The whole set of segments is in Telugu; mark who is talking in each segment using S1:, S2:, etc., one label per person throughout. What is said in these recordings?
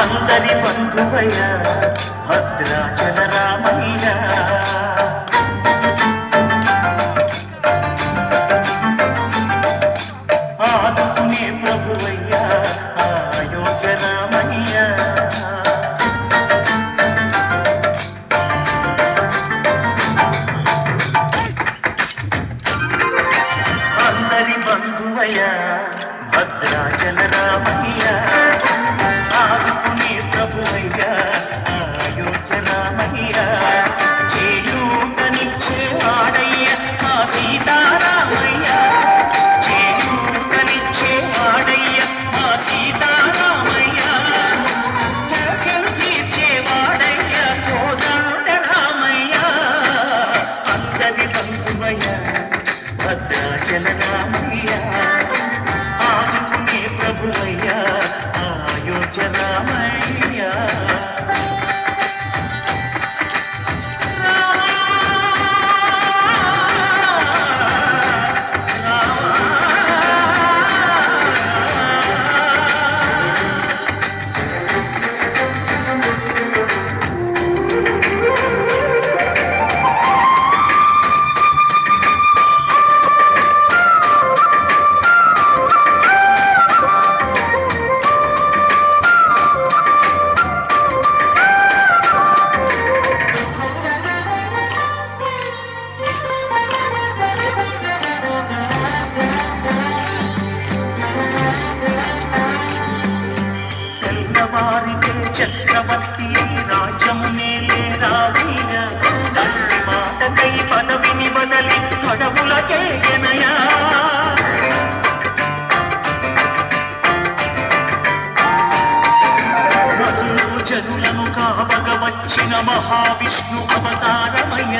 S1: అందరి బంధువయ్య భద్రాచల రామయ్య. భద్రాచల రామయ్య చక్రవర్తి రాజ్యము నేలే రావీయ తల్లి మాటకై పదవిని బదలి తొడవులకే గెనయా జనులను కావగ వచ్చిన మహావిష్ణు అవతారమయ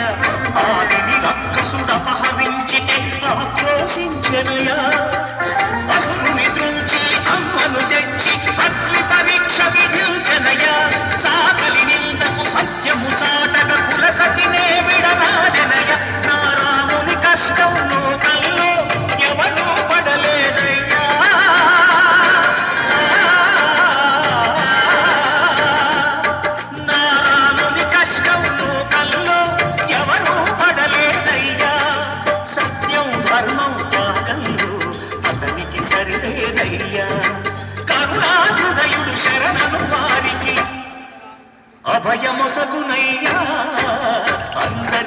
S1: ఆదిని రక్కసుడపహరించితే ఆక్రోశించనయా. అసురుని త్రుంచి అమ్మను తెచ్చి అగ్ని పరీక్ష అభయమొసగునయ్యా అందరి